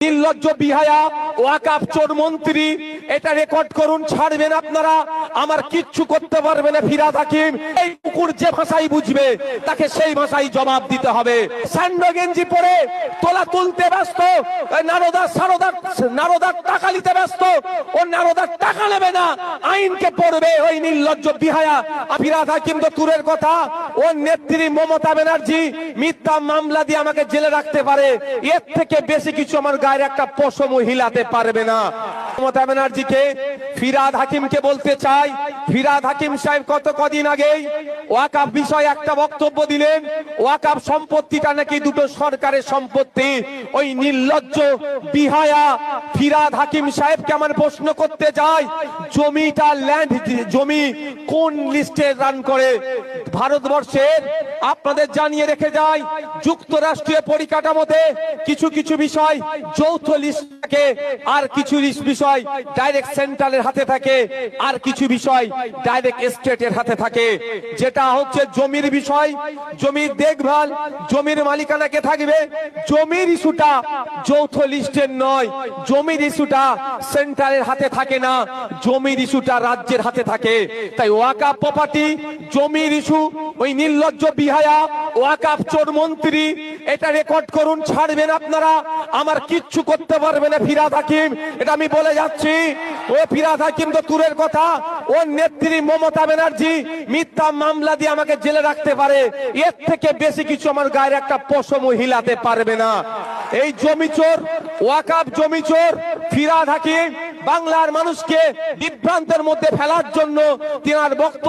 Sin নির্লজ্জ বিহায়া ওয়াকাপ চোর মন্ত্রী, এটা রেকর্ড করুন, ছাড়বেন আপনারা। আমার কিচ্ছু করতে পারবে না ফিরাদ হাকিম। এই কুকুর যে ভাষাই বুঝবে, তাকে সেই ভাষাই জবাব দিতে হবে। স্যান্ডো গেঞ্জি পরে তোলা তুলতে ব্যস্ত নারদা সারদা নারদার টাকা নিতে ব্যস্ত, ও নারদার টাকা নেবে না। আইনকে পড়বে ওই নির্লজ্জ বিহায়া। ফিরাদ হাকিম তো দূরের কথা ওর নেত্রী মমতা ব্যানার্জি মিথ্যা মামলা দিয়ে আমাকে জেলে রাখতে পারে। এর থেকে বেশি কিছু আমার গায়ের একটা পশম হিলাতে পারবে না। মমতা ব্যানার্জিকে, ফিরাদ হাকিমকে বলতে চাই। ফিরাদ হাকিম সাহেব কত কদিন আগেই ওয়াকাফ বিষয়ে একটা বক্তব্য দিলেন, ওয়াকাফ সম্পত্তিটা নাকি দুটো সরকারের সম্পত্তি। ওই নির্লজ্জ বিহায়া ফিরাদ হাকিম সাহেবকে আমার প্রশ্ন করতে চাই জমিটা ল্যান্ড জমি কোন লিস্টে রান করে? ভারতবর্ষের, আপনাদের জানিয়ে রেখে যায় যুক্তরাষ্ট্রীয় পরিকাঠামোতে কিছু কিছু বিষয়, যৌথ লিস্ট থাকে, আর কিছু বিষয় ডাইরেক্ট সেন্ট্রালের হাতে থাকে, আর কিছু বিষয় ডাইরেক্ট স্টেটের হাতে থাকে। যেটা হচ্ছে জমির বিষয়, জমির দেখভাল, জমির মালিকানাকে থাকবে? জমির ইস্যুটা যৌথ লিস্টের নয়। জমির ইস্যুটা সেন্ট্রালের হাতে থাকে না, জমির ইস্যুটা রাজ্যের হাতে থাকে। তাই ওয়াকাপ প্রপার্টি জমির ইস্যু ওই নির্লজ্জ বিহায়া ওয়াকাপ চোর মন্ত্রী এটা রেকর্ড করুন, ছাড়বেন আপনারা। আমার কিচ্ছু করতে পারবে না ফিরাদ হাকিম। এটা আমি বলে যাচ্ছি। ও ফিরাদ হাকিম তো দূরের কথা। ওর নেত্রী মমতা ব্যানার্জি, মিথ্যা মামলা দিয়ে আমাকে জেলে রাখতে পারে। এর থেকে বেশি কিছু আমার গায়ের একটা পশম হিলাতে পারবে না। এই জমি চোর ওয়াকাপ জমি চোর, ফিরাদ হাকিম, বাংলার মানুষকে বিভ্রান্তের মধ্যে ফেলার জন্য তিনার বক্তব্য